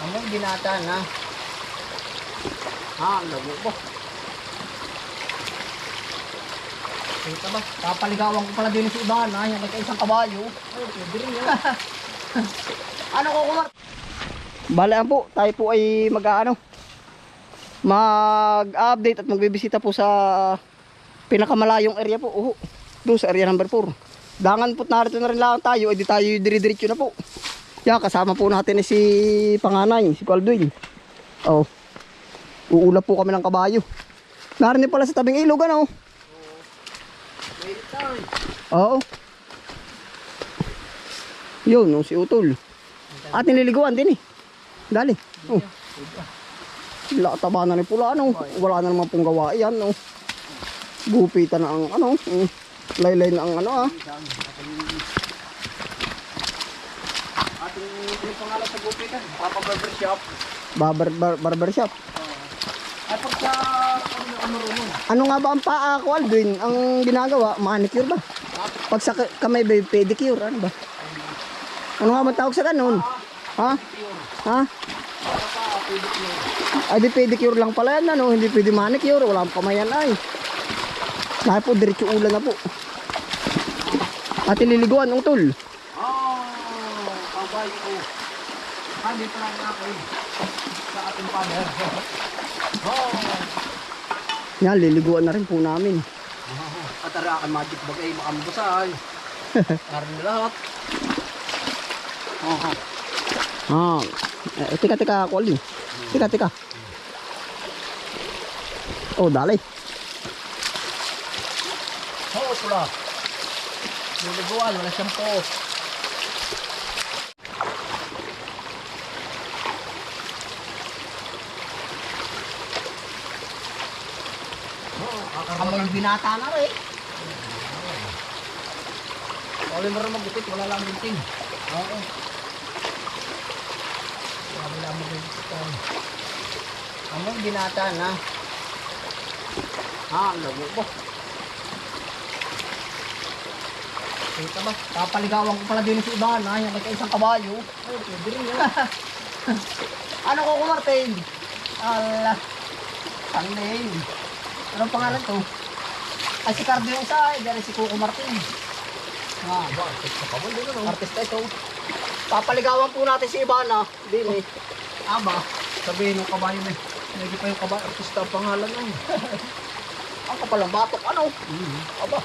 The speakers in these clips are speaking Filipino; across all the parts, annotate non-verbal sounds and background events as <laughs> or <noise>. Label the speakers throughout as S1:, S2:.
S1: Among binata na. Ah, ang lago po. Kita ba? Kapaligawan ko pala din si Ivana. Yan nagka isang kabayo. Ay, pwede rin yun. <laughs> ano ko kumar? Bale po, tayo po ay mag-ano mag-update at magbibisita po sa pinakamalayong area po. Uho, doon sa area number 4. Dangan po narito na rin lang tayo, edi tayo dire-diretso na po. Yan, kasama po natin eh si Panganay, si Calduin. Oh. Uulap po kami ng kabayo. Narinig pala sa tabing ilog, ano? Oo. Yun, no, si Utol. At nililiguan din eh. Dali. Oh. Wala taba na ni pula, ano? Wala na naman pong gawa yan, no? Gupitan na ang, ano? mm, Laylay na ang, ano, ah. Yung pangalan sa gupitan, Papa Barber Shop. Barber, bar, barber Shop. Ay, pagka, ano, ano, ano, ano nga ba ang paa ko, Alvin? Ang ginagawa, manicure ba? Pag sa ka- kamay ba, pedicure, ano ba? Ano nga ba tawag sa ganun? Ha? Ha? Ay, di pedicure lang pala yan, ano? Hindi pwede manicure, wala ang kamayan ay. Dahil po, diretso ulan na po. At ililiguan, utol.
S2: Oh, kabay ko. Hindi pa lang ako eh. Sa ating pader. Oh.
S1: Yan, liliguan na rin po namin.
S2: Katarakan magic bagay makambusan. Karin <laughs> lahat. Oh,
S1: Ah, eh, tika, tika, ako alin. Tika, tika. Oh, dali.
S2: oh, pula. Luliguan, wala siyang po.
S1: Binata na rin.
S2: Wala mo rin magupit, wala lang ginting.
S1: Oo.
S2: Wala lang magupit.
S1: Amoy binata na. Ah, ang lago po. Kita ba? Kapaligawan ko pala din si Ivana. Yan, nagka isang kabayo. Ay, pwede rin yun. <laughs> ano ko kumartin? Ala. Tanlin. Anong pangalan to? Ay, si Cardo yung isa. Eh, dahil si Coco Martin. Ah, artista ito. Papaligawan po natin si Ivana. Din eh. Aba.
S2: Sabihin ng kabayo na. Hindi pa yung kabayo. Artista ang pangalan ay. <laughs>
S1: Ang kapalang batok. Ano? Aba.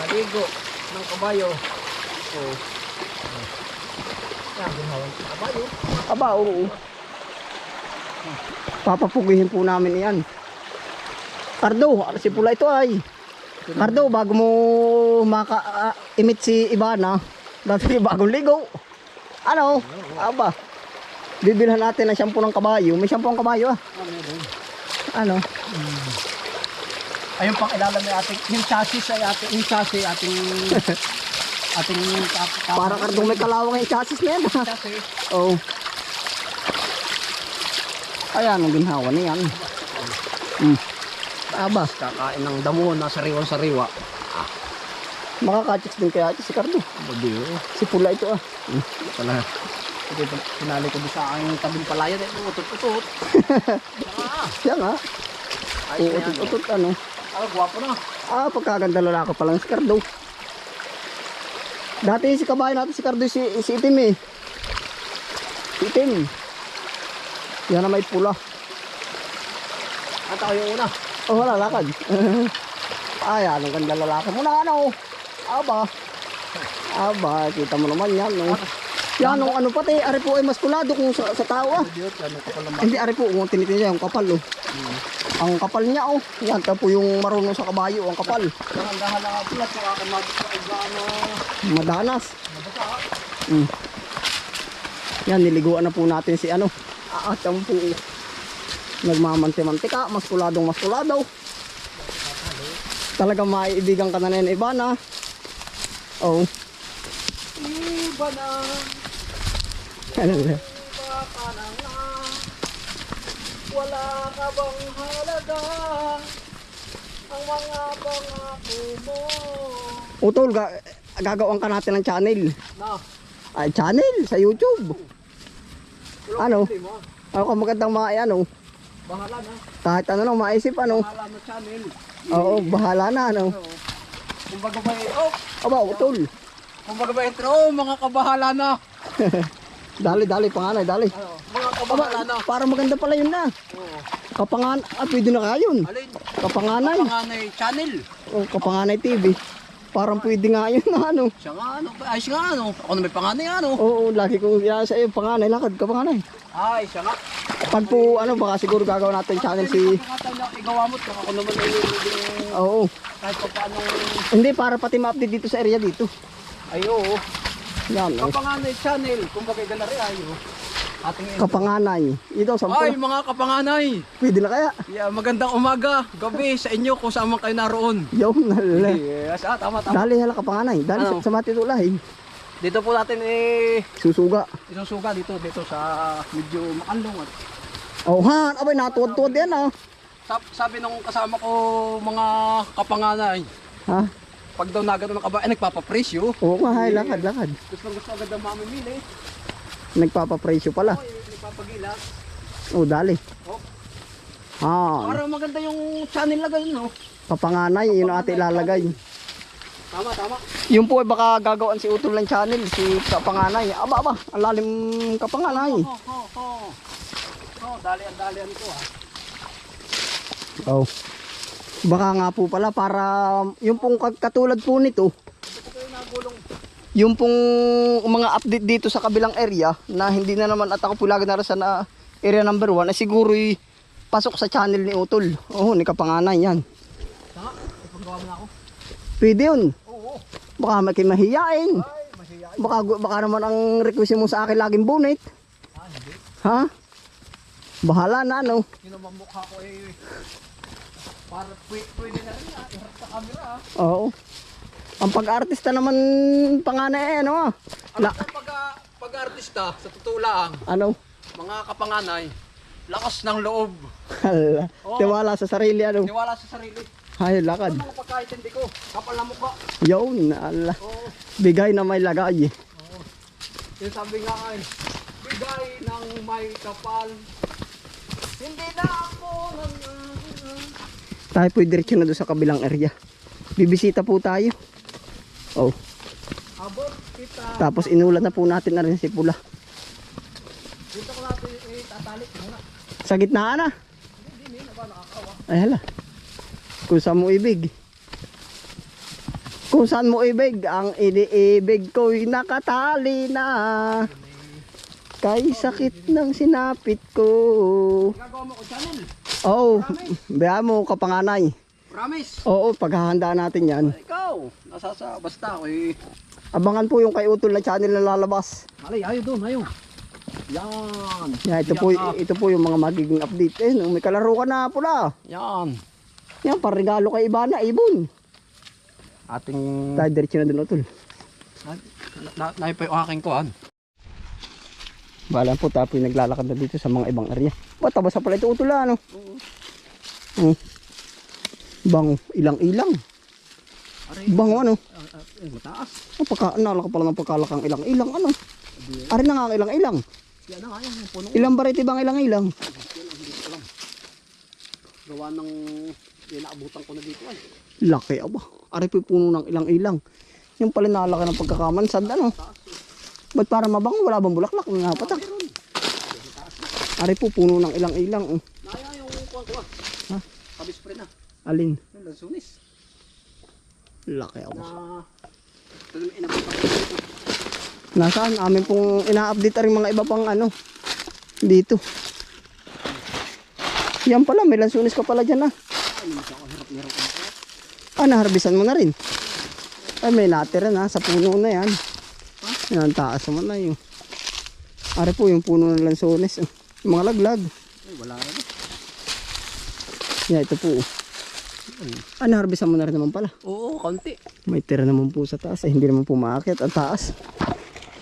S2: Paligo ng kabayo.
S1: Oh.
S2: Yan, ginawan ng kabayo.
S1: Aba, oo. Papapugihin po namin yan. Cardo, si pula ito ay. Cardo, bago mo maka-emit si Ivana, dati bagong ligo. Ano? Aba. Bibilhan natin ng shampoo ng kabayo. May shampoo ng kabayo ah. Ano?
S2: Ayun pang ilalam ni ating, yung chassis ay ating, yung chassis ating, ating, <laughs> ating,
S1: Para Cardo may kalawang yung chassis na yan. ah.
S2: chassis.
S1: Oo. Ayan, ang ginhawa na yan. Hmm. Aba,
S2: Kakain ng damo na sariwang sariwa.
S1: makakachicks din kaya ito si Cardo.
S2: Babi, oh.
S1: Si pula ito ah.
S2: Pala. Ito, pinali ko sa aking tabing palaya. Utot-utot. <laughs> Ah,
S1: Yan nga.
S2: na yan.
S1: Utot-utot ano.
S2: Ah, gwapo na.
S1: Ah, pagkaganda lalaki pa lang si Cardo. Dati si kabayan natin si Cardo si, si Itim eh. Si Itim. Yan na may pula.
S2: At ako yung una.
S1: Oh, wala lakad. <laughs> Ay, anong ganda lalaki mo na ano. Aba. Aba, kita mo naman yan. No? Yan, nung ano pati, ari po ay maskulado kung sa, sa tao ah.
S2: Ano
S1: Hindi, ari po, kung tinitin niya, yung kapal oh. Ang kapal niya oh. Yan, ito po yung marunong sa kabayo, ang kapal.
S2: Dahan-dahan na nga pula. Kung akin magic sa ano,
S1: Madanas.
S2: nabasa.
S1: Mm. Yan, niliguan na po natin si ano. At po. Nagmamanti-mantika, maskuladong maskulado. Talagang maiibigan ka na na yung iba na. Oh.
S2: Iba na,
S1: Ano ba?
S2: iba ka na nga. Wala ka bang halaga? Ang mga pangako mo.
S1: Utol, ga, gagawin ka natin ng channel.
S2: Na.
S1: Ay, channel sa YouTube. Ano? Ako magandang mga ano,
S2: Bahala na.
S1: kahit ano nang maisip ano.
S2: Bahala na channel.
S1: Oo, bahala na ano.
S2: Kumbaga ba eh, oh,
S1: Aba, utol.
S2: kumbaga ba intro, oh, mga kabahala na. <laughs>
S1: Dali, dali, panganay, dali.
S2: Ano, mga
S1: Aba,
S2: kabahala na.
S1: para maganda pala yun na.
S2: Oo.
S1: Kapangan, ah, pwede na kaya yun.
S2: Alin?
S1: Kapanganay.
S2: Panganay channel.
S1: O, kapanganay TV. Parang pwede nga yun na <laughs> ano.
S2: Siya nga ano, ay siya nga ano. Ako na may panganay ano.
S1: Oo, lagi kong yan sa iyo, panganay, lakad, kapanganay.
S2: Ay, siya nga.
S1: Pag po, ano, baka siguro gagawin natin channel si...
S2: Igawa mo, kung ako naman ay yung
S1: Oo.
S2: kahit pa paano.
S1: Hindi, para pati ma-update dito sa area dito.
S2: Ay, oo.
S1: Yan, oh.
S2: Kapanganay channel. Kumbaga gana rin ay. oh. Ating
S1: Kapanganay. Ito, sampo
S2: Ay, mga kapanganay.
S1: Pwede na kaya.
S2: Yeah, magandang umaga, gabi sa inyo kung saan man kayo naroon.
S1: Yun, nalala.
S2: Yes, ah, tama, tama.
S1: Dali, hala kapanganay. Dali
S2: Ano?
S1: sa, sa matitulahin.
S2: Dito po natin eh,
S1: Susuga.
S2: isusuga dito, dito sa medyo makanlong. At
S1: Oh, han, abay, natuwad-tuwad yan, ah.
S2: sab- sabi nung kasama ko mga kapanganay,
S1: Ha?
S2: Pag daw nagano ng kaba, eh, nagpapapresyo.
S1: Oo nga, hay, lakad, lakad.
S2: Gusto gusto agad ang mamimili.
S1: Nagpapapresyo pala.
S2: Oy, nagpapagila.
S1: Oh, dali.
S2: Oh.
S1: Ah,
S2: Para maganda yung channel na ganun, no?
S1: kapanganay, yun ang ate ilalagay.
S2: Tama, tama.
S1: Yung po ay baka gagawin si Utol ng channel, si kapanganay. Aba, aba, ang lalim kapanganay.
S2: Ho, ho, ho. Oh, dalian, dalian ko ah.
S1: Oh. Baka nga po pala para yung pong kat- katulad po nito, yung pong mga update dito sa kabilang area na hindi na naman at ako po lagi narasan na area number 1 ay siguro pasok sa channel ni Utol. Oo, ni kapanganay yan.
S2: Tama, ipagawa mo na ako.
S1: Pwede yun.
S2: Oo.
S1: Baka may mahiyain.
S2: Ay.
S1: Baka, baka naman ang request mo sa akin laging bonnet.
S2: Ah, hindi.
S1: Ha? Bahala na ano.
S2: Yun naman mukha ko eh. Para pwede, na rin ah. Sa camera ah.
S1: Oo. Ang pag-artista naman panganay eh, ano ah.
S2: Ano
S1: La,
S2: pag, pag-artista, sa totoo lang,
S1: ano?
S2: mga kapanganay, lakas ng loob,
S1: Hala.
S2: Oo.
S1: Tiwala sa sarili ano.
S2: niwala sa sarili.
S1: Hay, lakad.
S2: Ano mga pagkaintindi ko, kapal na mukha.
S1: Yun, ala.
S2: Oo,
S1: Bigay na may lagay.
S2: oo. Yung sabi nga ay, bigay ng may kapal. Hindi na ako nang...
S1: Tayo po diretso na doon sa kabilang area. Bibisita po tayo. Oh, tapos inulat na po natin na rin si Pula.
S2: Dito ko natin eh, tatalik muna.
S1: Sa gitna na. Ay hala. Kung saan mo ibig. Kung saan mo ibig, ang iniibig ko'y nakatali na. Kay sakit ng sinapit ko.
S2: Gagawa mo ko channel.
S1: Oh, baya mo kapanganay.
S2: Promise.
S1: Oo, paghahandaan natin yan.
S2: Ikaw, nasa sa basta ako eh.
S1: Abangan po yung kay Utol na channel na lalabas.
S2: Alay, ayaw doon, ayaw. Yan.
S1: Yan, ito po,
S2: Yan, ah.
S1: ito po yung mga magiging update. Eh, nung may kalaro ka na pula.
S2: Yan.
S1: Yan, parigalo kay Ibana, Ibon.
S2: Ating...
S1: Tayo diretso na dun, Utol.
S2: Na, na, na, pa yung aking kuhan.
S1: Bahala po tayo po yung naglalakad na dito sa mga ibang area. Ba't tabasa pala ito Utol, ano? Oh. Bang, ilang-ilang. Bang, ano?
S2: ah, ah, eh, mataas.
S1: Oh, pagka, nalaka pala ng pagkalakang ilang-ilang, ano? Ari na nga ang ilang-ilang. Ilang bariti bang ilang-ilang?
S2: Ang. Gawa ng inaabutan ko na dito ay.
S1: Laki, aba. Ari po puno ng ilang-ilang. Yung pala nalaki ng pagkakamansad, ano? Ba't para mabango? Wala bang bulaklak? Nga patak. Ari po, puno ng ilang-ilang. Oh.
S2: Naya yung kuhan ko ah.
S1: Ha?
S2: Kabis pre na.
S1: Alin?
S2: Yung lansunis.
S1: Laki, aba.
S2: Na...
S1: Nasaan? Amin pong ina-update rin mga iba pang ano. Dito. Yan pala, may lansunis ka pala dyan ah.
S2: Ako.
S1: Ah, naharbisan mo na rin. Ay, may natira na sa puno na yan. Yan, ang taas naman na yun. Ari po yung puno ng lansones. oh. Yung mga laglag.
S2: Ay, wala na.
S1: Yan, ito po. Ah, naharbisan mo na rin naman pala.
S2: Oo, konti.
S1: May tira naman po sa taas. Eh, hindi naman po maakyat ang taas.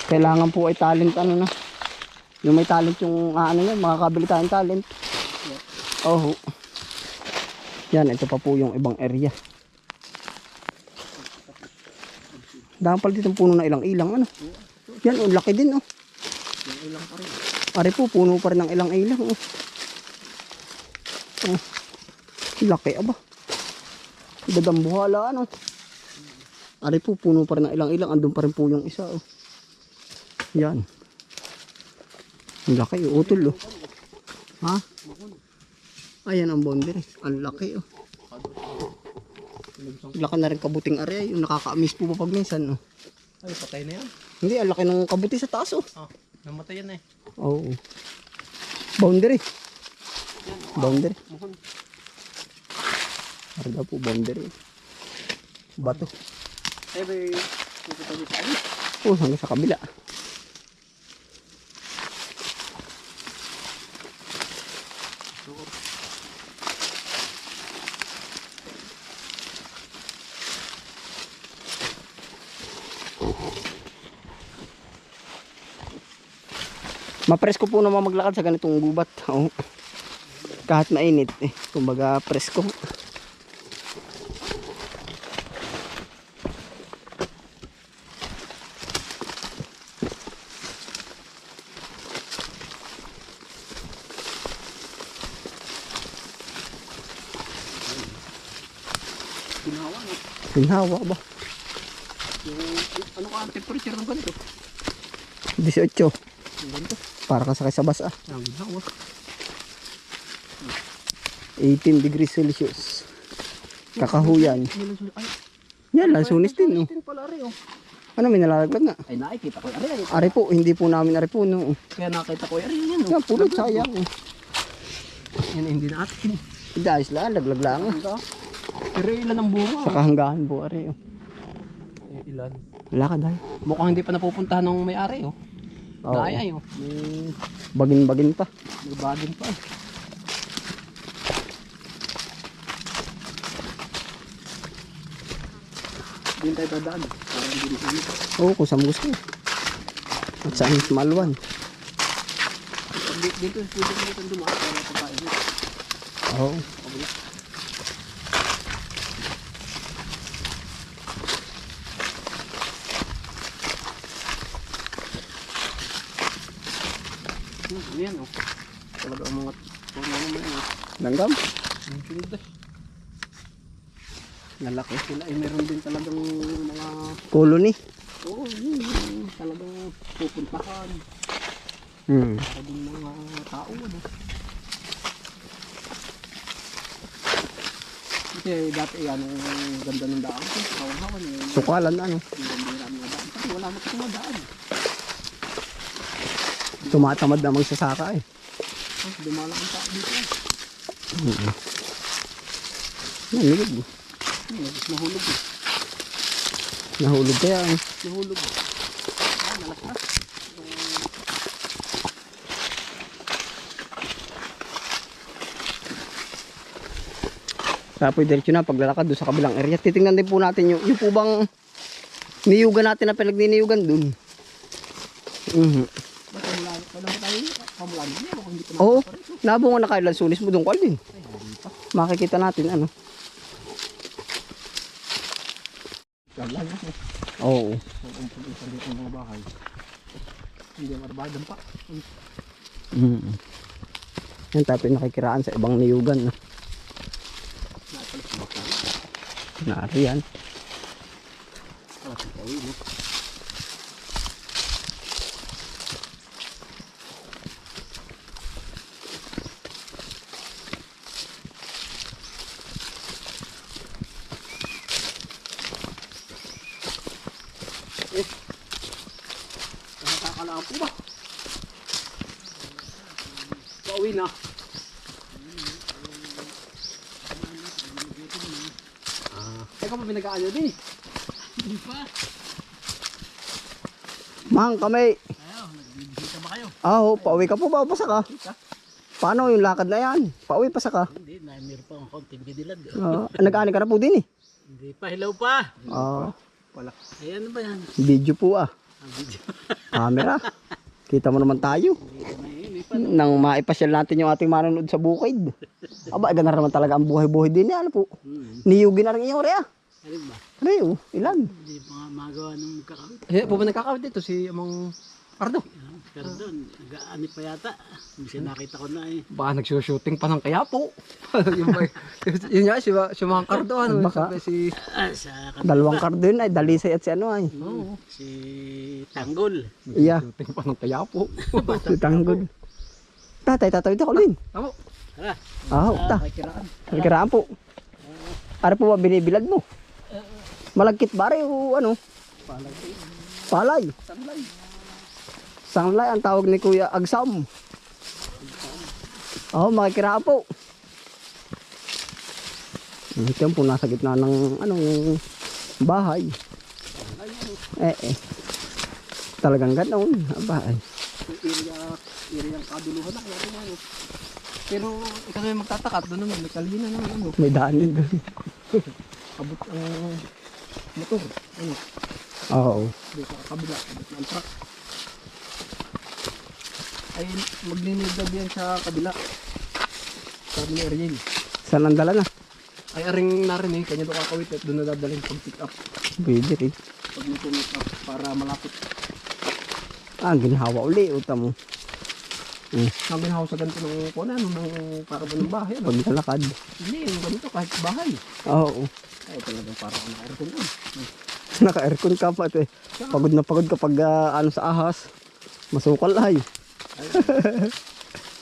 S1: Kailangan po ay talent ano na. Yung may talent yung ah, ano yan, makakabili tayong talent. Oh. Yan, ito pa po yung ibang area. Dahil pala dito puno na ilang-ilang ano. Yan, oh, laki din oh.
S2: Yung ilang pa rin.
S1: Ari po, puno pa rin ng ilang-ilang oh. Oh. Laki aba. Dadambuhala ano. Ari po, puno pa rin ng ilang-ilang. Andun pa rin po yung isa oh. Yan. Ang laki, oh, utol oh. Ha? Ayan ang boundary. Ang laki oh. Laki na rin kabuting area. Yung nakaka-miss po pa pag minsan oh.
S2: Ay, patay na yan.
S1: Hindi, ang laki ng kabuti sa taas oh.
S2: Ah, namatay yan eh.
S1: Oo. Boundary. Boundary.
S2: Muhon.
S1: Arda po, boundary. Bato.
S2: Ano?
S1: Oh, hanggang sa kabila. Mapresko po naman maglakad sa ganitong gubat. <laughs> Oo. Kahit mainit eh. Kumbaga presko.
S2: Ginawa no?
S1: Hinawa ba?
S2: Yung, ano ka ang temperature ng ganito?
S1: 18.
S2: Yung ganito.
S1: Para ka sakay sa
S2: ginawa.
S1: 18 degrees Celsius. Kakahuyan. Yan, lansunis din.
S2: Oh.
S1: Ano, may nalalaglag nga.
S2: Ay, nakikita ko. Ari, ari.
S1: Ari po, hindi po namin ari po. No.
S2: Kaya nakita ko. Ari, yan oh.
S1: Yan, pulot sayang.
S2: Yan, hindi na atin.
S1: Hindi, ayos lang, laglag lang.
S2: Pero ilan ang bunga?
S1: Sa kahanggahan po, ari. Oh.
S2: Eh, ilan?
S1: Lakad ay.
S2: Mukhang hindi pa napupuntahan ng may-ari oh.
S1: Oo.
S2: Daya oh. May,
S1: Bagin-bagin pa.
S2: may bagin pa eh. Hindi tayo dadaan. Parang hindi na
S1: Oo, kung saan gusto. At saan malwan.
S2: Dito, dito, dito, dito dumaan. Para pagkain mo.
S1: Oo.
S2: Hmm, Yan oh. Talaga ang mga puno naman oh.
S1: Langgam.
S2: Ang sunod eh. Lalaki sila eh. Meron din talagang mga
S1: Colony.
S2: Oo, yun, yun, talagang pupuntahan.
S1: Hmm.
S2: Para din mga tao, ano. Kasi dati yan, ang ganda ng daan ko, kawan-kawan eh.
S1: Sukalan ano.
S2: Ang ganda ng daan. Wala na kasi mga daan.
S1: Tumatamad na magsasaka eh.
S2: Ah, dumalang ang tao dito. eh.
S1: Hmm. Yan, nilog.
S2: Hmm, nahulog eh.
S1: Nahulog kaya eh.
S2: Nahulog. Ah, nalakta.
S1: Kaya po diretso na paglalakad doon sa kabilang area. Titingnan din po natin yung, yung po bang niyugan natin na pinagniniugan doon. Mhm.
S2: Ba't pamula, wala mo tayo? Pamula niya, ako hindi pa
S1: Oo, nabunga na kailan sunis mo doon din.
S2: Pa.
S1: Makikita natin ano. Oo.
S2: Pa.
S1: Mhm. Yan tayo nakikiraan sa ibang niyugan. No? Nari yan.
S2: Ah, si Pawi, no? Eh, nakakalaan po ba? Pauwi na. Ah, teka pa pinag-aanyo din eh. Hindi pa.
S1: Mang kami.
S2: Ayaw, nagbibisita ba kayo?
S1: Ah, oh, pauwi ka po ba? Pasa ka? Paano yung lakad na yan? Pauwi pa sa ka?
S2: Hindi, na meron pa ang konting bidilad.
S1: Ah, nag-ani ka na po din eh.
S2: Hindi pa, hello pa.
S1: Ah,
S2: Wala. Ayan ba yan?
S1: video po ah.
S2: Ang video.
S1: Camera. <laughs> Kita mo naman tayo.
S2: Hindi yun, eh.
S1: Nang maipasyal natin yung ating manonood sa bukid. Aba, ganda naman talaga ang buhay-buhay din yan. Ano po?
S2: Hmm.
S1: Niyugin na rin yung rea.
S3: Ano ba?
S1: Ano yun? Ilan?
S3: Hindi pa nga magawa ng kakawit.
S2: Eh, po ba nagkakawit dito si Amang Pardo?
S3: Pero doon, nag-aani pa yata. Kasi nakita ko na eh.
S2: Baka nagsushooting pa ng kaya po. <laughs> yung ba, yun nga, si, si Mang Cardo, ano,
S1: Baka.
S2: sabi si...
S3: Ah, sa
S1: Dalawang kardo yun ay dalisay at si ano ay.
S2: Oo,
S3: si Tanggol.
S1: Iya.
S2: shooting pa ng kaya po. <laughs>
S1: Si Tanggol. Tatay, tatawid ako din.
S2: Tama.
S3: Tara.
S1: Ah, ta. Nagkaraan po. Ano po ba binibilad mo? Malagkit ba rin o ano? Palay.
S2: Sanlay.
S1: Sanglay ang tawag ni Kuya Agsam. Oo, oh, makikiraan po. Ito yan po nasa gitna ng anong bahay. Eh eh. Talagang ganon. Bahay.
S2: Area, area ng kaduluhan na. Kaya ano. Pero ikaw naman magtataka, doon naman, may kalina naman ano.
S1: May daan din doon. <laughs>
S2: Abot ang motor. Ano,
S1: Oo.
S2: doon sa kabila, abot ng truck. Ay, magninigdad yan sa kabila. Sabi ni Ariel.
S1: Saan ang dala na?
S2: Ay, aring narinig, kanya doon kakawit at doon nadadaling pag pick up.
S1: Pwede rin.
S2: Pag may pick up para malapit.
S1: Ah, ginhawa uli. Uta mo.
S2: Ang ginawa sa ganito ng kuna, ano, ng para ba ng bahay. Ano?
S1: Paglalakad.
S2: Hindi, yung ganito kahit bahay.
S1: Oo.
S2: Ay, talagang parang ano, aircon doon. <laughs>
S1: Naka-aircon ka pa eh. Pagod na pagod kapag ah, ano sa ahas. Masukal ay.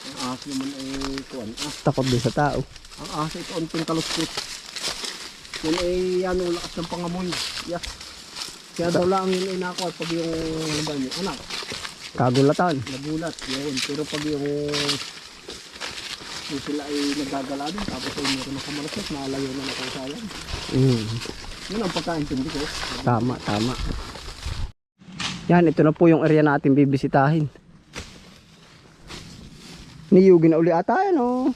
S2: Ang ahas naman ay kuwan. Ah,
S1: Takot din sa tao.
S2: ang ahas ay kaunting kaluskit. Yan ay ano, lakas ng pangamoy. Yeah. Kaya daw lang yun ay nakuha pag yung ano ba yun, anak,
S1: Kagulatan.
S2: nagulat. Yun. Pero pag yung yung sila ay nagagala din, tapos ay meron ng kamalasot, nalayo na na kausalan.
S1: Mm.
S2: Yun ang pagkaintindi ko.
S1: Tama, tama. Yan, ito na po yung area natin bibisitahin. Niyugin na uli ata yan oh.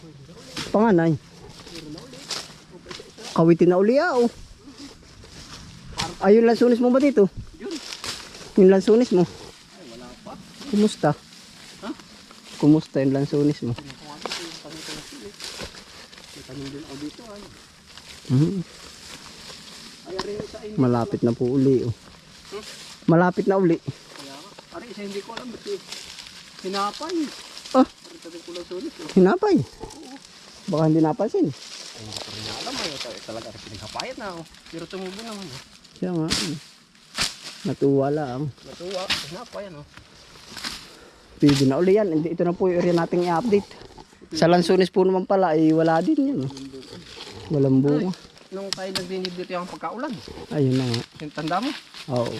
S1: Panganay. Kawitin na uli ah oh. Ay, yung lansunis mo ba dito?
S2: Yun.
S1: Yung lansunis mo?
S2: Ay.
S1: Kumusta?
S2: Ha?
S1: Kumusta yung lansunis mo?
S2: Ay, ay sa inyo.
S1: Malapit na po uli oh. Malapit na uli.
S2: Kaya. Ari, isa hindi ko alam. Ba't eh, hinapay.
S1: Ah.
S2: Eh.
S1: hinapay. Baka hindi napansin.
S2: Ay, hindi ko rin alam. Ay, ito, talaga rin pinaghapayat na ako. Pero tumubo naman. Eh.
S1: Siya nga. eh. Natuwa lang.
S2: Natuwa. Hinapay, ano.
S1: Pwede na uli yan. Hindi, ito na po yung area nating i-update. Sa lansunis po naman pala, ay wala din oh. Walang bunga.
S2: Nung tayo nagdinig dito yung pagkaulan.
S1: Ayun na nga.
S2: Yung tanda mo.
S1: Oo.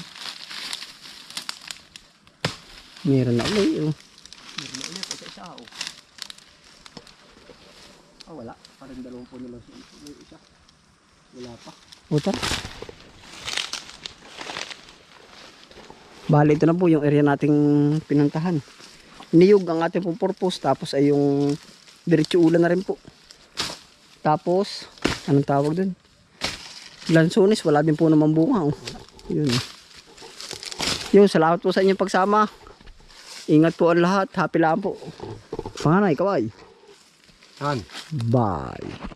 S1: Meron na uli. Oh.
S2: Meron na ulit. Isa isa. Oh. Ah, wala. Parang dalawang siya. May isa. Wala pa.
S1: Puta. Bali, ito na po yung area nating pinuntahan. Niyog ang ating pong purpose. Tapos ay yung diretso ulan na rin po. Tapos, anong tawag dun? Lansones, wala din po naman bunga. Oh. Yun. Yun, salamat po sa inyong pagsama. Ingat po ang lahat. Happy lang po. Panganay, kaway.
S2: Han.
S1: Bye.